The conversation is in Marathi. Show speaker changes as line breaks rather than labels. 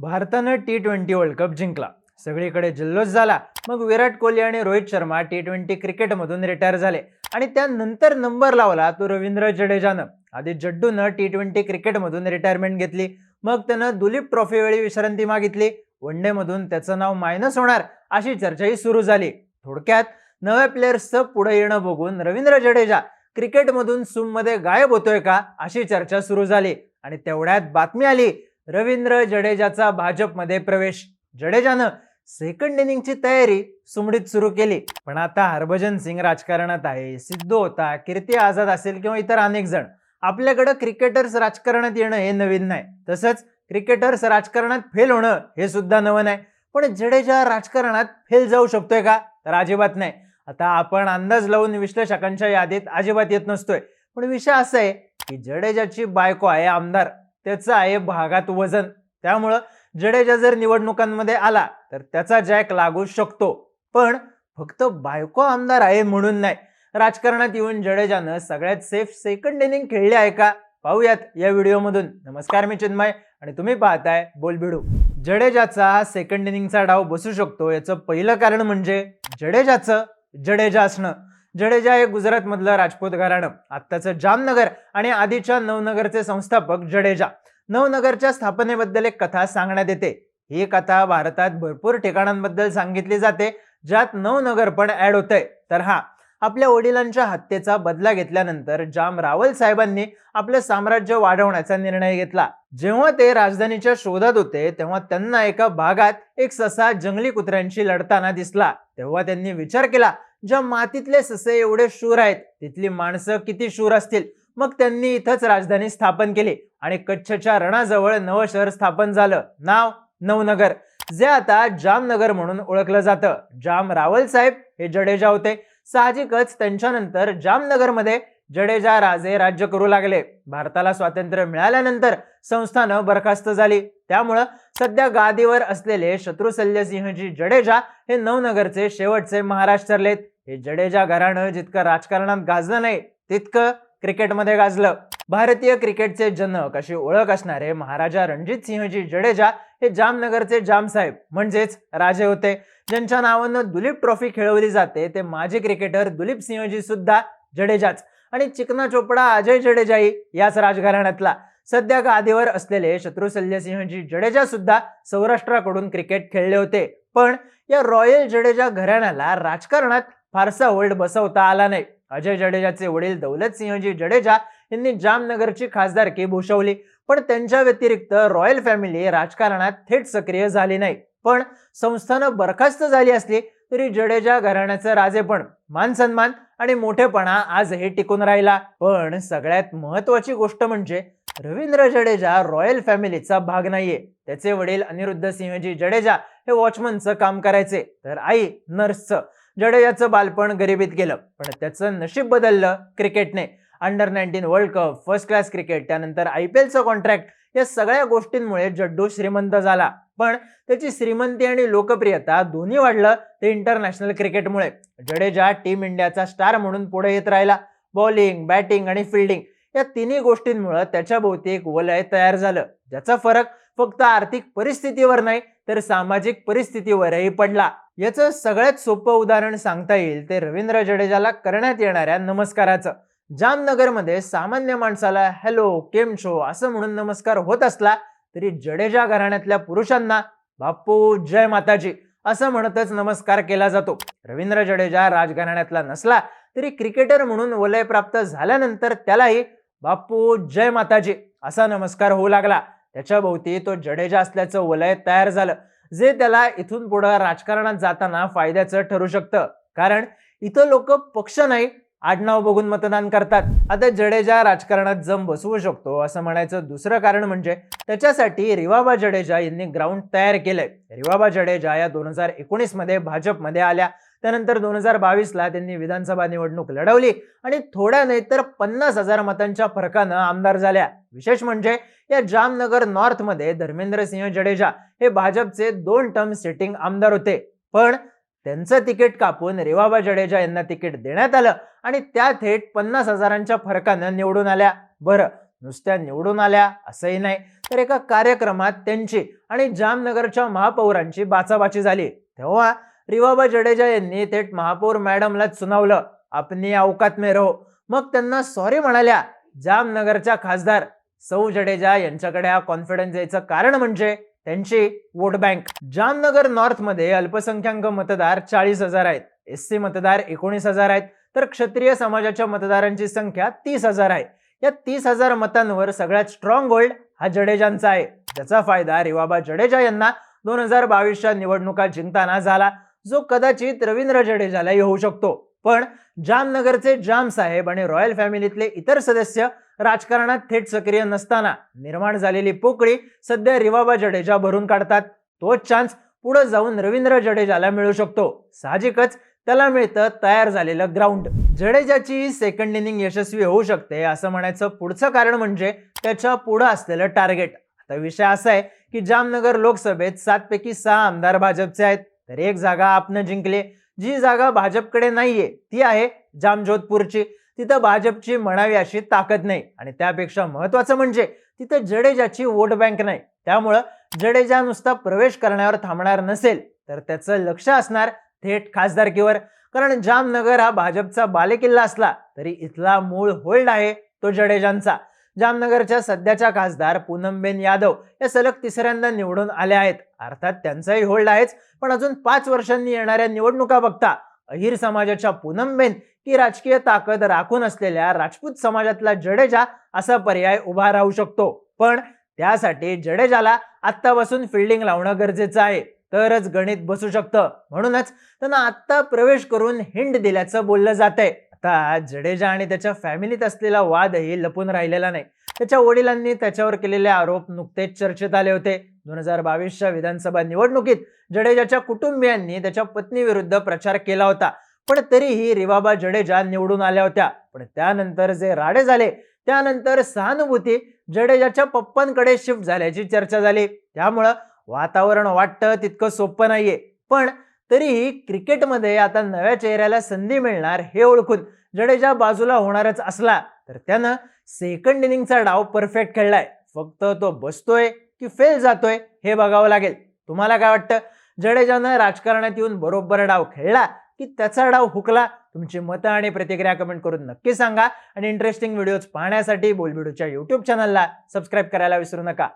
भारतानं टी ट्वेंटी वर्ल्ड कप जिंकला. सगळीकडे जल्लोष झाला. मग विराट कोहली आणि रोहित शर्मा टी ट्वेंटी क्रिकेटमधून रिटायर झाले. आणि त्यानंतर नंबर लावला तो रवींद्र जडेजानं. आधी जड्डूनं टी ट्वेंटी क्रिकेटमधून रिटायरमेंट घेतली. मग त्यानं दुलीप ट्रॉफीवेळी विश्रांती मागितली. वन डेमधून त्याचं नाव मायनस होणार अशी चर्चाही सुरू झाली. थोडक्यात नव्या प्लेयर्सचं पुढे येणं बघून रवींद्र जडेजा क्रिकेटमधून सूममध्ये गायब होतोय का अशी चर्चा सुरू झाली. आणि तेवढ्यात बातमी आली. रवींद्र जडेजाचा भाजपमध्ये प्रवेश. जडेजानं सेकंड इनिंगची तयारी सुमडीत सुरू केली. पण आता हरभजन सिंग राजकारणात आहे. सिद्धू होता कीर्ती आझाद असेल किंवा इतर अनेक जण. आपल्याकडं क्रिकेटर्स राजकारणात येणं हे नवीन नाही. तसंच क्रिकेटर्स राजकारणात फेल होणं हे सुद्धा नवं नाही. पण जडेजा राजकारणात फेल जाऊ शकतोय का? तर अजिबात नाही. आता आपण अंदाज लावून विश्लेषकांच्या यादीत अजिबात येत नसतोय. पण विषय असा आहे की जडेजाची बायको आहे आमदार. त्याचं आहे भागात वजन. त्यामुळं जडेजा जर निवडणुकांमध्ये आला तर त्याचा जॅक लागू शकतो. पण फक्त बायको आमदार आहे म्हणून नाही. राजकारणात येऊन जडेजानं सगळ्यात सेफ सेकंड इनिंग खेळली आहे का? पाहूयात या व्हिडिओमधून. नमस्कार मी चिन्मय आणि तुम्ही पाहताय बोलबिडू. जडेजाचा सेकंड इनिंगचा डाव बसू शकतो. याचं पहिलं कारण म्हणजे जडेजाचं जडेजा असणं. जडेजा हे गुजरातमधलं राजपूत घराणं आत्ताचं जामनगर आणि आधीच्या नवनगरचे संस्थापक जडेजा. नवनगरच्या स्थापनेबद्दल एक कथा सांगण्यात येते. ही कथा भारतात भरपूर ठिकाणांबद्दल सांगितली जाते ज्यात नवनगर पण ऍड होतंय. तर हा आपल्या वडिलांच्या हत्येचा बदला घेतल्यानंतर जाम रावल साहेबांनी आपलं साम्राज्य वाढवण्याचा निर्णय घेतला. जेव्हा ते राजधानीच्या शोधात होते तेव्हा त्यांना एका भागात एक ससा जंगली कुत्र्यांशी लढताना दिसला. तेव्हा त्यांनी विचार केला ज्या मातीतले ससे एवढे शूर आहेत तिथली माणसं किती शूर असतील? मग त्यांनी इथंच राजधानी स्थापन केली आणि कच्छच्या रणाजवळ नवं शहर स्थापन झालं. नाव नवनगर. जे आता जामनगर म्हणून ओळखलं जातं. जाम रावल साहेब हे जडेजा होते. साहजिकच त्यांच्यानंतर जामनगरमध्ये जडेजा राजे राज्य करू लागले. भारताला स्वातंत्र्य मिळाल्यानंतर संस्थानं बरखास्त झाली. त्यामुळं सध्या गादीवर असलेले शत्रुशल्यसिंहजी जडेजा हे नवनगरचे शेवटचे महाराज ठरलेत हे जडेजा घराणं जितकं राजकारणात गाजलं नाही तितकं क्रिकेटमध्ये गाजलं. भारतीय क्रिकेटचे जनक अशी ओळख असणारे महाराजा रणजित सिंहजी जडेजा हे जामनगरचे जामसाहेब म्हणजेच राजे होते. ज्यांच्या नावानं दुलीप ट्रॉफी खेळवली जाते ते माजी क्रिकेटर दुलीप सिंहजी सुद्धा जडेजाच. आणि चिकना चोपडा अजय जडेजाई याच राजघराण्यातला. सध्या गादीवर असलेले शत्रुशल्यसिंहजी जडेजा सुद्धा सौराष्ट्राकडून क्रिकेट खेळले होते. पण या रॉयल जडेजा घराण्याला राजकारणात फारसा ओल्ड बसवता आला नाही. अजय जडेजाचे वडील दौलत सिंहजी जडेजा यांनी जामनगरची खासदारकी भूषवली. पण त्यांच्या व्यतिरिक्त रॉयल फॅमिली राजकारणात थेट सक्रिय झाली नाही. पण संस्थानं बरखास्त झाली असली तरी जडेजा घराण्याचं राजेपण मान सन्मान आणि मोठेपणा आजही टिकून राहिला. पण सगळ्यात महत्वाची गोष्ट म्हणजे रवींद्र जडेजा रॉयल फॅमिलीचा भाग नाहीये. त्याचे वडील अनिरुद्ध सिंहजी जडेजा हे वॉचमनचं काम करायचे. तर आई नर्सचं. जडेजाचं बालपण गरिबीत गेलं पण त्याचं नशीब बदललं क्रिकेटने. Under nineteen world cup first class cricket त्यानंतर आय पी एलचं कॉन्ट्रॅक्ट या सगळ्या गोष्टींमुळे जड्डू श्रीमंत झाला. पण त्याची श्रीमंती आणि लोकप्रियता दोन्ही वाढलं ते इंटरनॅशनल क्रिकेटमुळे जडेजा टीम इंडियाचा स्टार म्हणून पुढे येत राहिला. बॉलिंग बॅटिंग आणि फिल्डिंग या तिन्ही गोष्टींमुळे त्याच्या भोवती एक वलय तयार झालं. ज्याचा फरक फक्त आर्थिक परिस्थितीवर नाही तर सामाजिक परिस्थितीवरही पडला. याचं सगळ्यात सोपं उदाहरण सांगता येईल ते रवींद्र जडेजाला करण्यात येणाऱ्या नमस्काराचं. जामनगरमध्ये सामान्य माणसाला हॅलो केम शो असं म्हणून नमस्कार होत असला तरी जडेजा घराण्यातल्या पुरुषांना बापू जय माताजी असं म्हणतच नमस्कार केला जातो. रवींद्र जडेजा राजघराण्यातला नसला तरी क्रिकेटर म्हणून वलय प्राप्त झाल्यानंतर त्यालाही बापू जय माताजी असा नमस्कार होऊ लागला. त्याच्या भोवती तो जडेजा असल्याचं वलय तयार झालं जे त्याला इथून पुढं राजकारणात जाताना फायद्याचं ठरू शकतं. कारण इथं लोक पक्ष नाही आडनाव बघून मतदान करतात. आता जडेजा राजकारणात जम बसवू शकतो असं म्हणायचं दुसरं कारण म्हणजे त्याच्यासाठी रिवाबा जडेजा यांनी ग्राउंड तयार केलंय. रिवाबा जडेजा या दोन हजार एकोणीसमध्ये भाजपमध्ये आल्या. त्यानंतर दोन हजार बावीसला त्यांनी विधानसभा निवडणूक लढवली आणि थोड्या नाही तर पन्नास हजार मतांच्या फरकानं आमदार झाल्या. विशेष म्हणजे या जामनगर नॉर्थमध्ये धर्मेंद्र सिंह जडेजा हे भाजपचे दोन टर्म सिटिंग आमदार होते. पण त्यांचं तिकीट कापून रेवाबा जडेजा यांना तिकीट देण्यात आलं आणि त्या थेट पन्नास हजारांच्या फरकानं निवडून आल्या. बरं नुसत्या निवडून आल्या असंही नाही. तर एका कार्यक्रमात त्यांची आणि जामनगरच्या महापौरांची बाचाबाची झाली. तेव्हा रिवाबा जडेजा यांनी थेट महापौर मॅडमलाच सुनावलं. आपनी अवकात मे रहो. मग त्यांना सॉरी म्हणाल्या. जामनगरच्या खासदार सौ जडेजा यांच्याकडे हा कॉन्फिडन्स यायचं कारण म्हणजे त्यांची वोट बँक. जामनगर नॉर्थमध्ये अल्पसंख्याक मतदार चाळीस हजार आहेत. एस सी मतदार एकोणीस हजार आहेत. तर क्षत्रिय समाजाच्या मतदारांची संख्या तीस हजार आहे. या तीस हजार मतांवर सगळ्यात स्ट्रॉंग होल्ड हा जडेजांचा आहे. ज्याचा फायदा रिवाबा जडेजा यांना दोन हजार बावीसच्या निवडणुका जिंकताना झाला. जो कदाचित रवींद्र जडेजालाही होऊ शकतो. पण जामनगरचे जाम साहेब आणि रॉयल फॅमिलीतले इतर सदस्य राजकारणात थेट सक्रिय नसताना निर्माण झालेली पोकळी सध्या रिवाबा जडेजा भरून काढतात. तोच चान्स पुढे जाऊन रवींद्र जडेजाला मिळू शकतो. साहजिकच त्याला मिळतं तयार झालेलं ग्राउंड जडेजाची सेकंड इनिंग यशस्वी होऊ शकते असं म्हणायचं पुढचं कारण म्हणजे त्याच्या पुढं असलेलं टार्गेट आता विषय असा आहे की जामनगर लोकसभेत सात पैकी सहा आमदार भाजपचे आहेत. तर एक जागा आपण जिंकले. जी जागा भाजपकडे नाहीये ती आहे जामजोधपूरची. तिथं भाजपची म्हणावी अशी ताकद नाही. आणि त्यापेक्षा महत्वाचं म्हणजे तिथं जडेजाची वोट बँक नाही. त्यामुळं जडेजा नुसता प्रवेश करण्यावर थांबणार नसेल तर त्याचं लक्ष असणार थेट खासदारकीवर. कारण जामनगर हा भाजपचा बालेकिल्ला असला तरी इथला मूळ होल्ड आहे तो जडेजांचा. जामनगरच्या सध्याच्या खासदार पूनमबेन यादव या सलग तिसऱ्यांदा निवडून आल्या आहेत. अर्थात त्यांचाही होल्ड आहेच. पण अजून पाच वर्षांनी येणाऱ्या निवडणुका बघता अहिर समाजाच्या पूनमबेन की राजकीय ताकद राखून असलेल्या राजपूत समाजातला जडेजा असा पर्याय उभा राहू शकतो. पण त्यासाठी जडेजाला आत्तापासून फिल्डिंग लावणं गरजेचं आहे. तरच गणित बसू शकतं. म्हणूनच त्यांना आत्ता प्रवेश करून हिंड दिल्याचं बोललं जात आहे आता जडेजा आणि त्याच्या फॅमिलीत असलेला वादही लपून राहिलेला नाही. त्याच्या वडिलांनी त्याच्यावर केलेले आरोप नुकतेच चर्चेत आले होते. दोन हजार बावीसच्या विधानसभा निवडणुकीत जडेजाच्या कुटुंबियांनी त्याच्या पत्नीविरुद्ध प्रचार केला होता. पण तरीही रिवाबा जडेजा निवडून आल्या होत्या. पण त्यानंतर जे राडे झाले त्यानंतर सहानुभूती जडेजाच्या पप्पांकडे शिफ्ट झाल्याची चर्चा झाली. त्यामुळं वातावरण वाटतं तितकं सोपं नाहीये. पण तरीही क्रिकेटमध्ये आता नव्या चेहऱ्याला संधी मिळणार हे ओळखून जडेजा बाजूला होणारच असला तर त्यानं सेकंड इनिंगचा डाव परफेक्ट खेळलाय. फक्त तो बसतोय की फेल जातोय हे बघावं लागेल. तुम्हाला काय वाटतं? जडेजानं राजकारणात येऊन बरोबर डाव खेळला की त्याचा डाव हुकला? तुमची मतं आणि प्रतिक्रिया कमेंट करून नक्की सांगा. आणि इंटरेस्टिंग व्हिडिओज पाहण्यासाठी बोलबिडूच्या युट्यूब चॅनलला सबस्क्राईब करायला विसरू नका.